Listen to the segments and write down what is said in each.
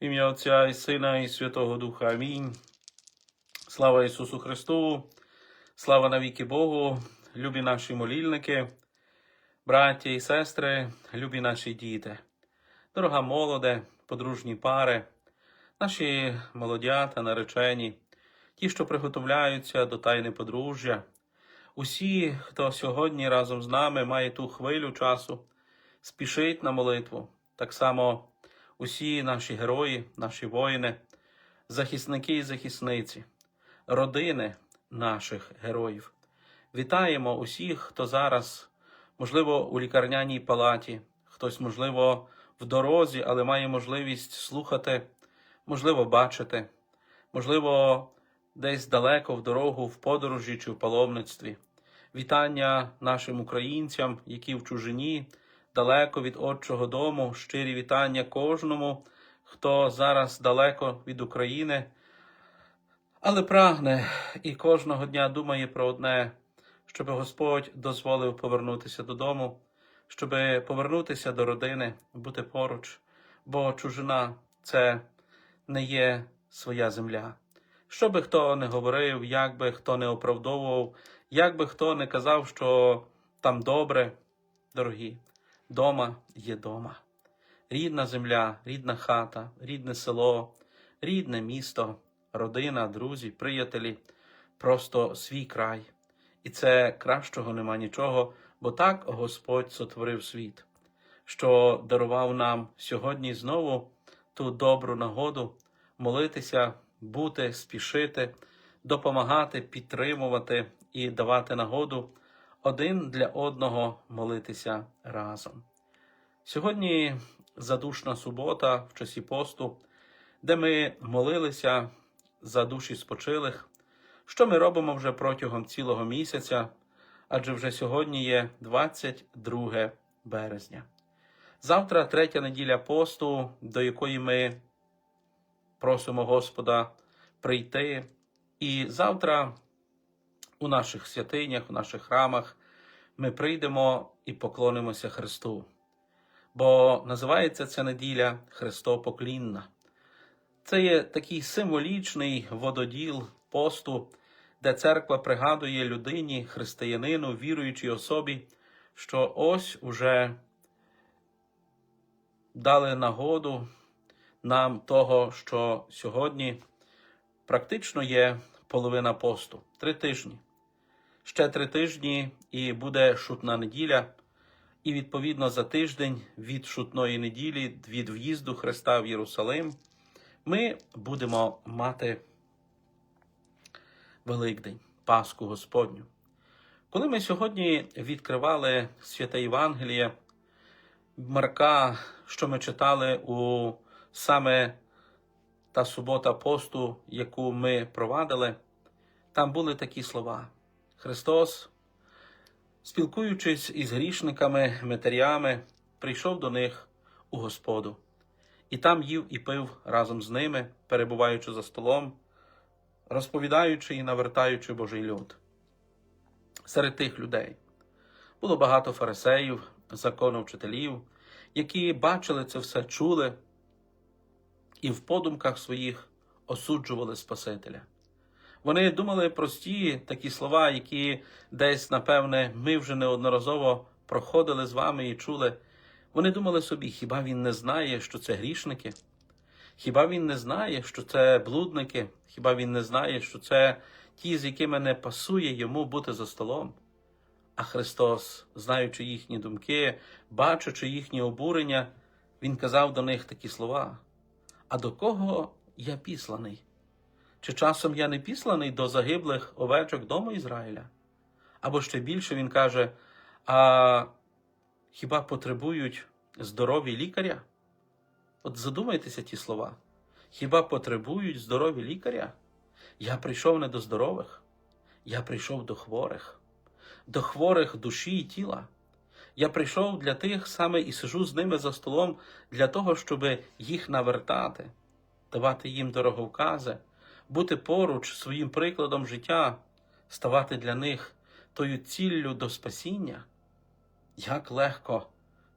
Ім'я Отця і Сина, і Святого Духа. Амінь. Слава Ісусу Христу, слава навіки Богу, любі наші молільники, браття і сестри, любі наші діти, дорога молоде, подружні пари, наші молодята, наречені, ті, що приготовляються до тайни подружжя, усі, хто сьогодні разом з нами має ту хвилю часу, спішить на молитву. Так само усі наші герої, наші воїни, захисники і захисниці, родини наших героїв. Вітаємо усіх, хто зараз, можливо, у лікарняній палаті, хтось, можливо, в дорозі, але має можливість слухати, можливо, бачити, можливо, десь далеко в дорогу, в подорожі чи в паломництві. Вітання нашим українцям, які в чужині, далеко від Отчого дому, щирі вітання кожному, хто зараз далеко від України, але прагне і кожного дня думає про одне, щоб Господь дозволив повернутися додому, щоб повернутися до родини, бути поруч, бо чужина це не є своя земля. Що би хто не говорив, як би хто не оправдовував, як би хто не казав, що там добре, дорогі, дома є дома. Рідна земля, рідна хата, рідне село, рідне місто, родина, друзі, приятелі, просто свій край. І це кращого нема нічого, бо так Господь сотворив світ, що дарував нам сьогодні знову ту добру нагоду молитися, бути, спішити, допомагати, підтримувати і давати нагоду один для одного молитися разом. Сьогодні задушна субота в часі посту, де ми молилися за душі спочилих, що ми робимо вже протягом цілого місяця, адже вже сьогодні є 22 березня. Завтра третя неділя посту, до якої ми просимо Господа прийти. І завтра у наших святинях, у наших храмах ми прийдемо і поклонимося Христу. Бо називається ця неділя Христопоклінна. Це є такий символічний вододіл посту, де церква пригадує людині, християнину, віруючій особі, що ось уже дали нагоду нам того, що сьогодні практично є половина посту. Три тижні. Ще три тижні і буде шутна неділя. І відповідно за тиждень від шутної неділі, від в'їзду Христа в Єрусалим, ми будемо мати Великдень, Пасху Господню. Коли ми сьогодні відкривали святе Євангеліє Марка, що ми читали у саме та субота посту, яку ми провадили, там були такі слова. Христос, спілкуючись із грішниками, метарями, прийшов до них у Господу, і там їв і пив разом з ними, перебуваючи за столом, розповідаючи і навертаючи Божий люд. Серед тих людей було багато фарисеїв, законовчителів, які бачили це все, чули і в подумках своїх осуджували Спасителя. Вони думали прості такі слова, які десь, напевне, ми вже неодноразово проходили з вами і чули. Вони думали собі, хіба він не знає, що це грішники? Хіба він не знає, що це блудники? Хіба він не знає, що це ті, з якими не пасує йому бути за столом? А Христос, знаючи їхні думки, бачачи їхні обурення, Він казав до них такі слова: А до кого я післаний? Чи часом я не післаний до загиблих овечок дому Ізраїля? Або ще більше він каже: А хіба потребують здорові лікаря? От задумайтеся ті слова. Хіба потребують здорові лікаря? Я прийшов не до здорових, я прийшов до хворих, до хворих душі і тіла. Я прийшов для тих саме і сижу з ними за столом для того, щоб їх навертати, давати їм дороговкази, бути поруч своїм прикладом життя, ставати для них тою ціллю до спасіння. Як легко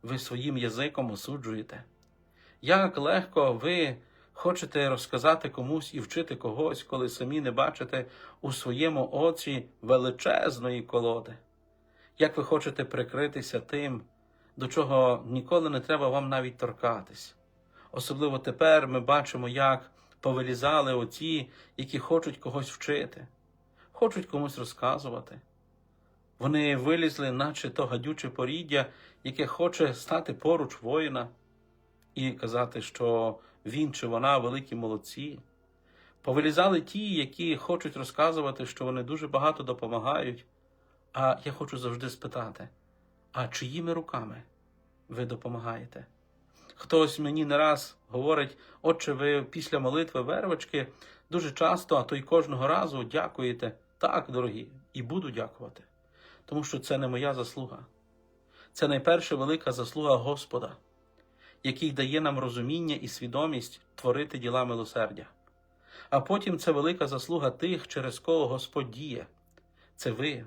ви своїм язиком осуджуєте, як легко ви хочете розказати комусь і вчити когось, коли самі не бачите у своєму оці величезної колоди? Як ви хочете прикритися тим, до чого ніколи не треба вам навіть торкатись? Особливо тепер ми бачимо, як повилізали оті, які хочуть когось вчити, хочуть комусь розказувати. Вони вилізли, наче то гадюче поріддя, яке хоче стати поруч воїна і казати, що він чи вона великі молодці. Повилізали ті, які хочуть розказувати, що вони дуже багато допомагають. А я хочу завжди спитати: а чиїми руками ви допомагаєте? Хтось мені не раз говорить, отче, ви після молитви вервочки дуже часто, а то й кожного разу дякуєте. Так, дорогі, і буду дякувати. Тому що це не моя заслуга. Це найперша велика заслуга Господа, який дає нам розуміння і свідомість творити діла милосердя. А потім це велика заслуга тих, через кого Господь діє. Це ви,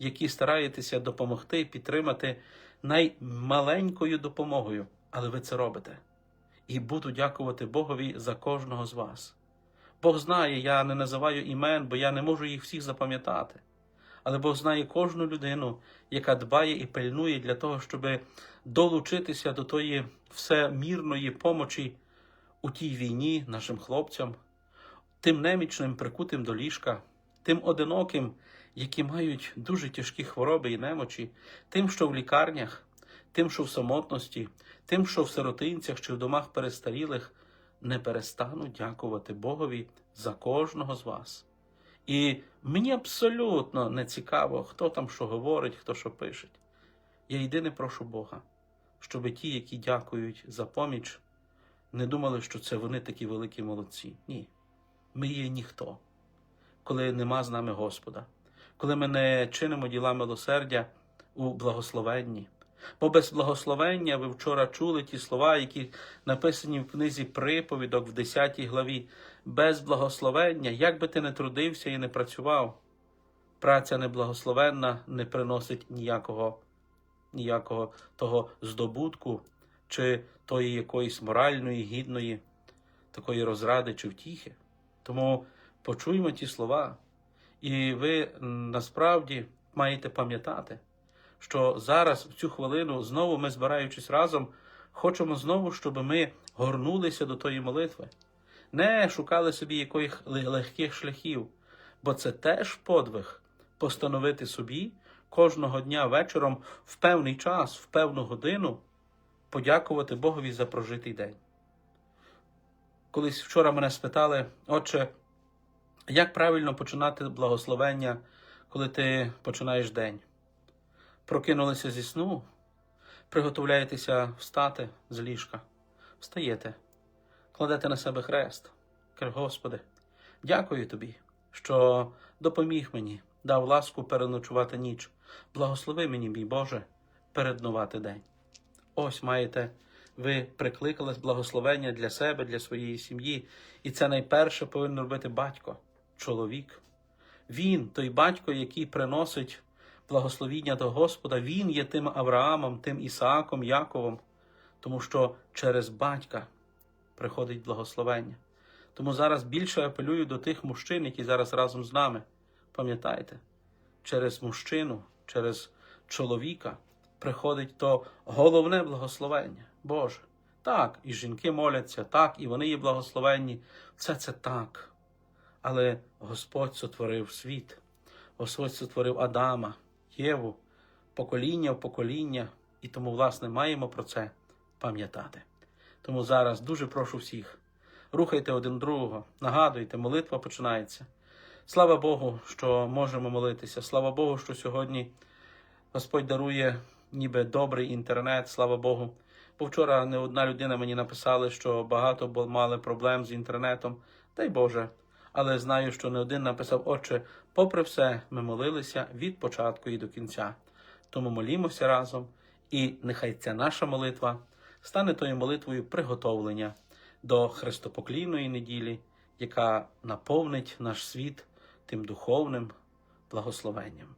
які стараєтеся допомогти, підтримати наймаленькою допомогою, але ви це робите. І буду дякувати Богові за кожного з вас. Бог знає, я не називаю імен, бо я не можу їх всіх запам'ятати. Але Бог знає кожну людину, яка дбає і пильнує для того, щоб долучитися до тої всемірної помочі у тій війні нашим хлопцям, тим немічним, прикутим до ліжка, тим одиноким, які мають дуже тяжкі хвороби і немочі, тим, що в лікарнях, тим, що в самотності, тим, що в сиротинцях чи в домах перестарілих, не перестану дякувати Богові за кожного з вас. І мені абсолютно не цікаво, хто там що говорить, хто що пише. Я єдине прошу Бога, щоб ті, які дякують за поміч, не думали, що це вони такі великі молодці. Ні. Ми є ніхто, коли нема з нами Господа, коли ми не чинимо діла милосердя у благословенні. Бо без благословення ви вчора чули ті слова, які написані в книзі приповідок в 10 главі. Без благословення, як би ти не трудився і не працював, праця неблагословенна не приносить ніякого, ніякого того здобутку чи тої якоїсь моральної, гідної, такої розради чи втіхи. Тому почуймо ті слова, і ви насправді маєте пам'ятати що зараз, в цю хвилину, знову ми, збираючись разом, хочемо знову, щоб ми горнулися до тої молитви, не шукали собі якоїх легких шляхів, бо це теж подвиг постановити собі кожного дня вечором в певний час, в певну годину подякувати Богові за прожитий день. Колись вчора мене спитали, отче, як правильно починати благословення, коли ти починаєш день? Прокинулися зі сну, приготовляєтеся встати з ліжка, встаєте, кладете на себе хрест. Каже, Господи, дякую тобі, що допоміг мені, дав ласку переночувати ніч. Благослови мені, мій Боже, переднувати день. Ось маєте, ви прикликались благословення для себе, для своєї сім'ї, і це найперше повинен робити батько, чоловік. Він, той батько, який приносить благословіння до Господа, він є тим Авраамом, тим Ісааком, Яковом, тому що через батька приходить благословення. Тому зараз більше апелюю до тих мужчин, які зараз разом з нами. Пам'ятайте, через мужчину, через чоловіка приходить то головне благословення. Боже. Так, і жінки моляться, так, і вони є благословенні. Все це так. Але Господь сотворив світ, Господь сотворив Адама. Єву, покоління в покоління, і тому, власне, маємо про це пам'ятати. Тому зараз дуже прошу всіх, рухайте один другого, нагадуйте, молитва починається. Слава Богу, що можемо молитися. Слава Богу, що сьогодні Господь дарує ніби добрий інтернет, слава Богу. Бо вчора не одна людина мені написала, що багато мали проблем з інтернетом. Дай Боже, але знаю, що не один написав, Отче, попри все, ми молилися від початку і до кінця. Тому молімося разом, і нехай ця наша молитва стане тою молитвою приготовлення до Христопоклійної неділі, яка наповнить наш світ тим духовним благословенням.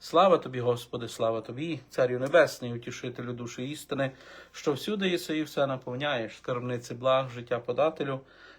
Слава тобі, Господи, слава тобі, Царю Небесний, утішителю душі істини, що всюди єси і все наповняєш, скарбниці благ, життя подателю.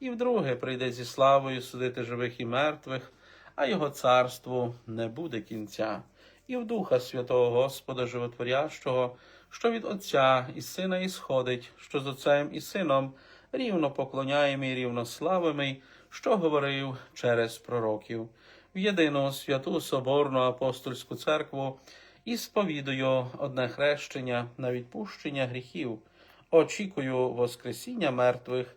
і вдруге прийде зі славою судити живих і мертвих, а його царству не буде кінця. І в Духа Святого Господа Животворящого, що від Отця і Сина ісходить, що з Отцем і Сином рівно поклоняємий, рівно славимий, що говорив через пророків, в єдину святу Соборну апостольську церкву і сповідую одне хрещення на відпущення гріхів, очікую Воскресіння мертвих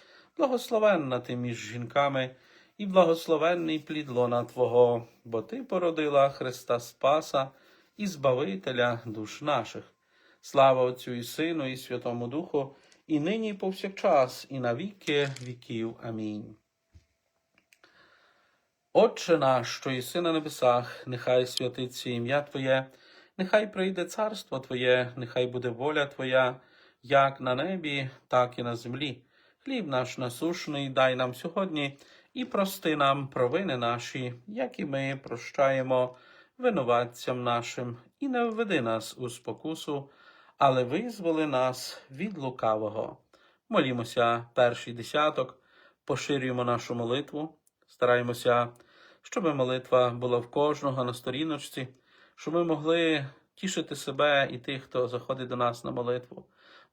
благословенна ти між жінками і благословенний плід лона Твого, бо Ти породила Христа Спаса і Збавителя душ наших. Слава Отцю і Сину, і Святому Духу, і нині, і повсякчас, і на віки віків. Амінь. Отче наш, що єси на небесах, нехай святиться ім'я Твоє, нехай прийде царство Твоє, нехай буде воля Твоя, як на небі, так і на землі. Хліб наш насушний дай нам сьогодні і прости нам провини наші, як і ми прощаємо винуватцям нашим, і не введи нас у спокусу, але визволи нас від лукавого. Молімося перший десяток, поширюємо нашу молитву, стараємося, щоб молитва була в кожного на сторіночці, щоб ми могли тішити себе і тих, хто заходить до нас на молитву.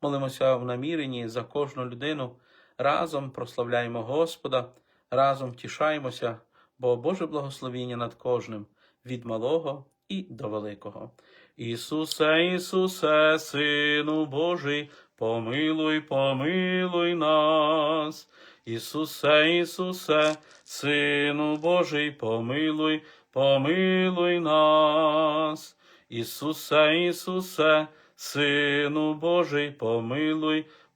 Молимося в наміренні за кожну людину. Разом прославляємо Господа разом втішаємося, бо Боже благословіння над кожним від малого і до великого. Ісусе, Ісусе, Сину Божий, помилуй, помилуй нас. Ісусе, Ісусе, Сину Божий, помилуй, помилуй нас. Ісусе, Ісусе, Сину Божий, помилуй,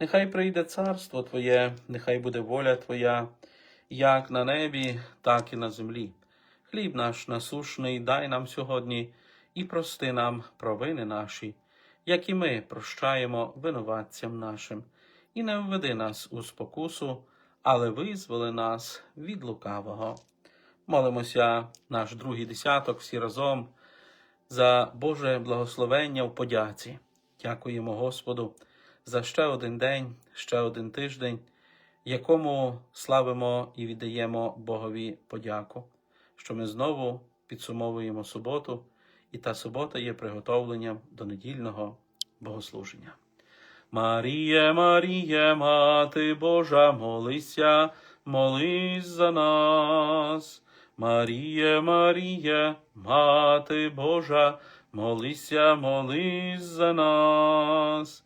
нехай прийде царство Твоє, нехай буде воля Твоя, як на небі, так і на землі. Хліб наш насушний дай нам сьогодні і прости нам провини наші, як і ми прощаємо винуватцям нашим, і не введи нас у спокусу, але визволи нас від лукавого. Молимося наш другий десяток всі разом за Боже благословення в подяці. Дякуємо Господу за ще один день, ще один тиждень, якому славимо і віддаємо Богові подяку, що ми знову підсумовуємо суботу, і та субота є приготовленням до недільного богослуження. Маріє, Маріє, Мати Божа, молися, молись за нас. Маріє, Маріє, Мати Божа, молися, молись за нас.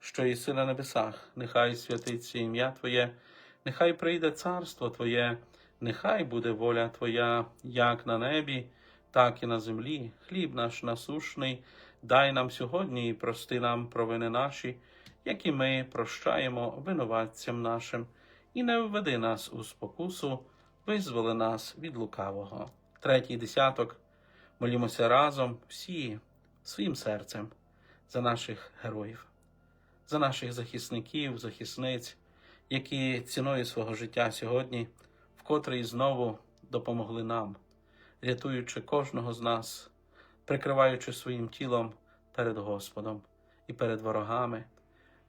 що єси на небесах, нехай святиться ім'я Твоє, нехай прийде царство Твоє, нехай буде воля Твоя, як на небі, так і на землі. Хліб наш насушний, дай нам сьогодні і прости нам провини наші, як і ми прощаємо винуватцям нашим, і не введи нас у спокусу, визволи нас від лукавого. Третій десяток. Молімося разом всі своїм серцем за наших героїв, за наших захисників, захисниць, які ціною свого життя сьогодні вкотре і знову допомогли нам, рятуючи кожного з нас, прикриваючи своїм тілом перед Господом і перед ворогами,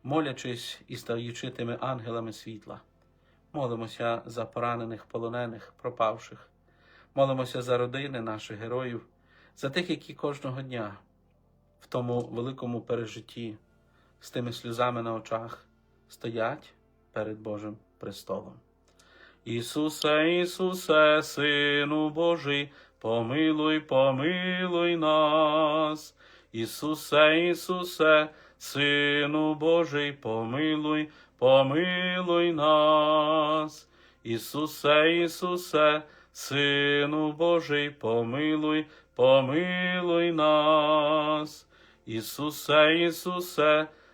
молячись і стаючи тими ангелами світла. Молимося за поранених, полонених, пропавших, молимося за родини наших героїв, за тих, які кожного дня в тому великому пережитті з тими сльозами на очах стоять перед Божим престолом. Ісусе, Ісусе, Сину Божий, помилуй, помилуй нас. Ісусе, Ісусе, Сину Божий, помилуй, помилуй нас. Ісусе, Ісусе, Сину Божий, помилуй, помилуй нас. Ісусе, Ісусе,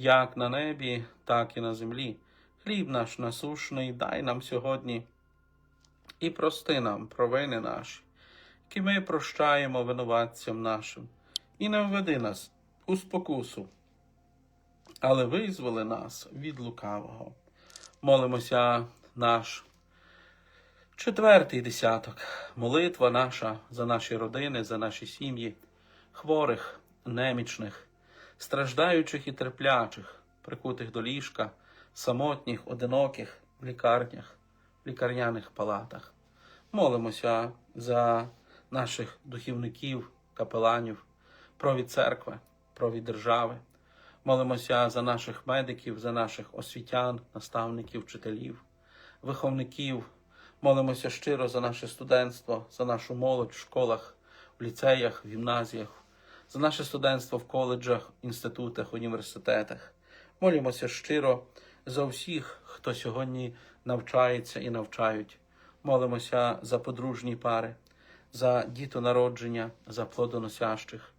як на небі, так і на землі. Хліб наш насушний, дай нам сьогодні і прости нам провини наші, які ми прощаємо винуватцям нашим, і не введи нас у спокусу, але визволи нас від лукавого. Молимося наш четвертий десяток, молитва наша за наші родини, за наші сім'ї, хворих, немічних, страждаючих і терплячих, прикутих до ліжка, самотніх, одиноких в лікарнях, в лікарняних палатах. Молимося за наших духівників, капеланів, провід церкви, провід держави. Молимося за наших медиків, за наших освітян, наставників, вчителів, виховників. Молимося щиро за наше студентство, за нашу молодь в школах, в ліцеях, в гімназіях, за наше студентство в коледжах, інститутах, університетах. Молимося щиро за всіх, хто сьогодні навчається і навчають. Молимося за подружні пари, за дітонародження, за плодоносящих,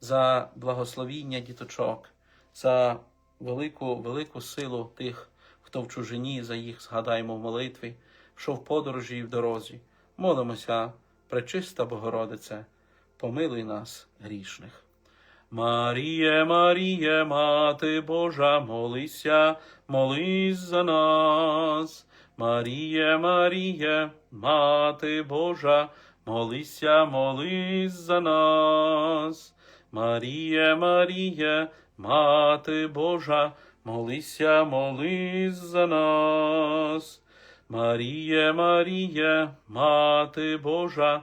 за благословіння діточок, за велику, велику силу тих, хто в чужині, за їх згадаємо в молитві, що в подорожі і в дорозі. Молимося, пречиста Богородице, помилуй нас грішних. Маріє, Маріє, Мати Божа, молися, молись за нас. Маріє, Маріє, Мати Божа, молися, молись за нас. Маріє, Маріє, Мати Божа, молися, молись за нас. Маріє, Маріє, Мати Божа,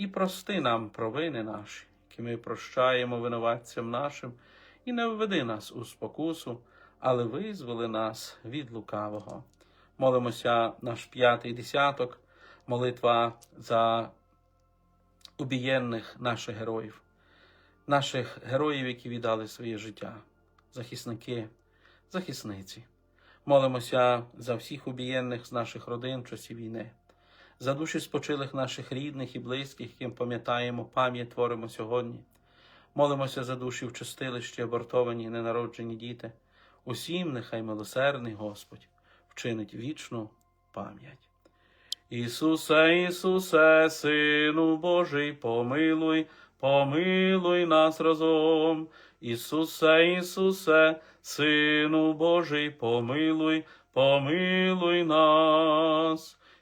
і прости нам провини наші, які ми прощаємо винуватцям нашим, і не введи нас у спокусу, але визволи нас від лукавого. Молимося наш п'ятий десяток, молитва за убієнних наших героїв, наших героїв, які віддали своє життя, захисники, захисниці. Молимося за всіх убієнних з наших родин в часі війни, за душі спочилих наших рідних і близьких, яким пам'ятаємо, пам'ять творимо сьогодні. Молимося за душі в чистилищі, абортовані, і ненароджені діти. Усім нехай милосердний Господь вчинить вічну пам'ять. Ісусе, Ісусе, Сину Божий, помилуй, помилуй нас разом. Ісусе, Ісусе, Сину Божий, помилуй, помилуй нас.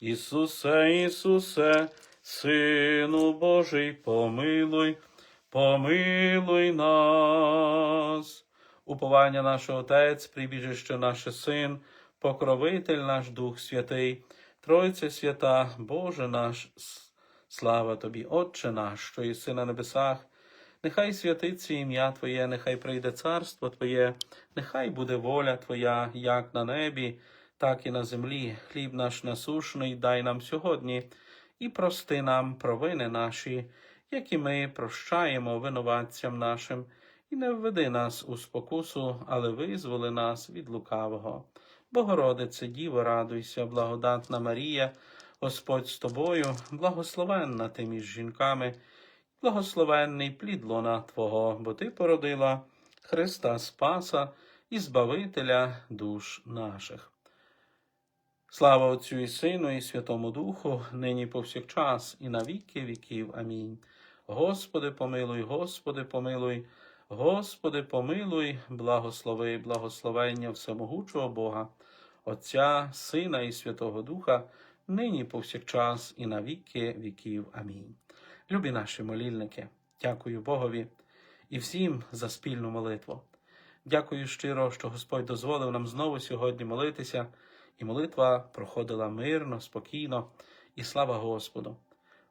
Ісусе, Ісусе, Сину Божий, помилуй, помилуй нас. Уповання наш Отець, прибіжище наше Син, покровитель наш Дух Святий, Тройце свята, Боже наш, слава Тобі, Отче наш, що єси на небесах, нехай святиться ім'я Твоє, нехай прийде царство Твоє, нехай буде воля Твоя, як на небі, так і на землі. Хліб наш насушний дай нам сьогодні, і прости нам провини наші, які ми прощаємо винуватцям нашим, і не введи нас у спокусу, але визволи нас від лукавого. Богородице, Діво, радуйся, благодатна Марія, Господь з тобою, благословенна ти між жінками, благословенний плід лона Твого, бо Ти породила Христа Спаса і Збавителя душ наших. Слава Отцю і Сину, і Святому Духу, нині повсякчас, і на віки віків. Амінь. Господи, помилуй, Господи, помилуй, Господи, помилуй, благослови, благословення всемогучого Бога, Отця, Сина і Святого Духа, нині повсякчас, і на віки віків. Амінь. Любі наші молільники, дякую Богові і всім за спільну молитву. Дякую щиро, що Господь дозволив нам знову сьогодні молитися, і молитва проходила мирно, спокійно, і слава Господу.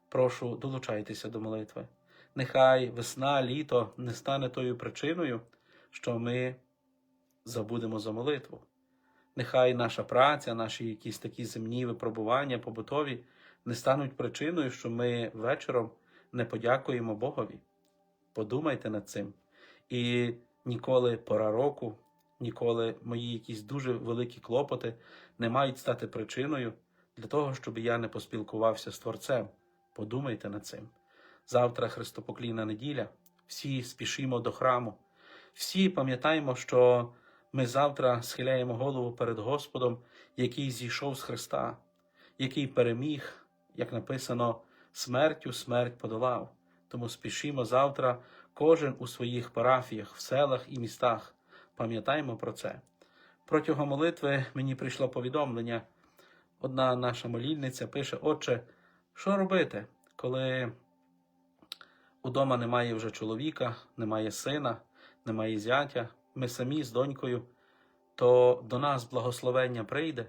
Прошу, долучайтеся до молитви. Нехай весна, літо не стане тою причиною, що ми забудемо за молитву. Нехай наша праця, наші якісь такі земні випробування побутові не стануть причиною, що ми вечором не подякуємо Богові. Подумайте над цим. І ніколи пора року, ніколи мої якісь дуже великі клопоти не мають стати причиною для того, щоб я не поспілкувався з Творцем. Подумайте над цим. Завтра Христопоклійна неділя, всі спішимо до храму, всі пам'ятаємо, що ми завтра схиляємо голову перед Господом, який зійшов з Христа, який переміг, як написано, смертю смерть подолав. Тому спішимо завтра, кожен у своїх парафіях, в селах і містах. Пам'ятаємо про це. Протягом молитви мені прийшло повідомлення. Одна наша молільниця пише: Отче, що робити, коли удома немає вже чоловіка, немає сина, немає зятя, ми самі з донькою, то до нас благословення прийде?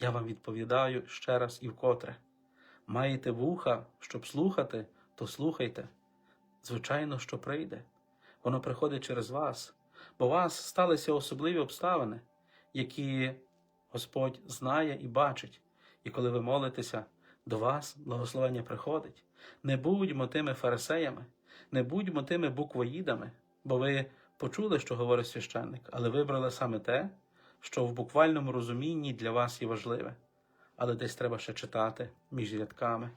Я вам відповідаю ще раз і вкотре. Маєте вуха, щоб слухати, то слухайте. Звичайно, що прийде. Воно приходить через вас, бо вас сталися особливі обставини, які Господь знає і бачить. І коли ви молитеся, до вас благословення приходить. Не будьмо тими фарисеями, не будьмо тими буквоїдами, бо ви почули, що говорить священник, але вибрали саме те, що в буквальному розумінні для вас є важливе. Але десь треба ще читати між рядками.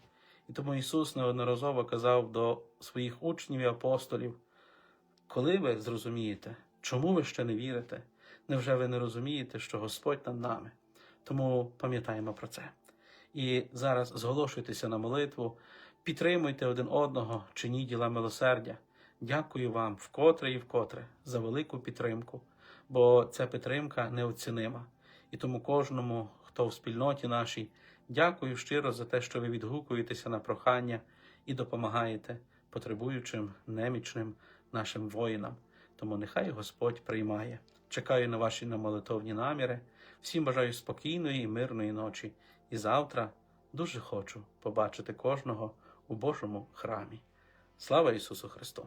І тому Ісус неодноразово казав до своїх учнів і апостолів: коли ви зрозумієте, чому ви ще не вірите, невже ви не розумієте, що Господь над нами? Тому пам'ятаємо про це. І зараз зголошуйтеся на молитву, підтримуйте один одного, чиніть діла милосердя. Дякую вам вкотре і вкотре за велику підтримку, бо ця підтримка неоцінима. І тому кожному, хто в спільноті нашій, дякую щиро за те, що ви відгукуєтеся на прохання і допомагаєте потребуючим, немічним нашим воїнам. Тому нехай Господь приймає. Чекаю на ваші намолитовні наміри. Всім бажаю спокійної і мирної ночі. І завтра дуже хочу побачити кожного у Божому храмі. Слава Ісусу Христу!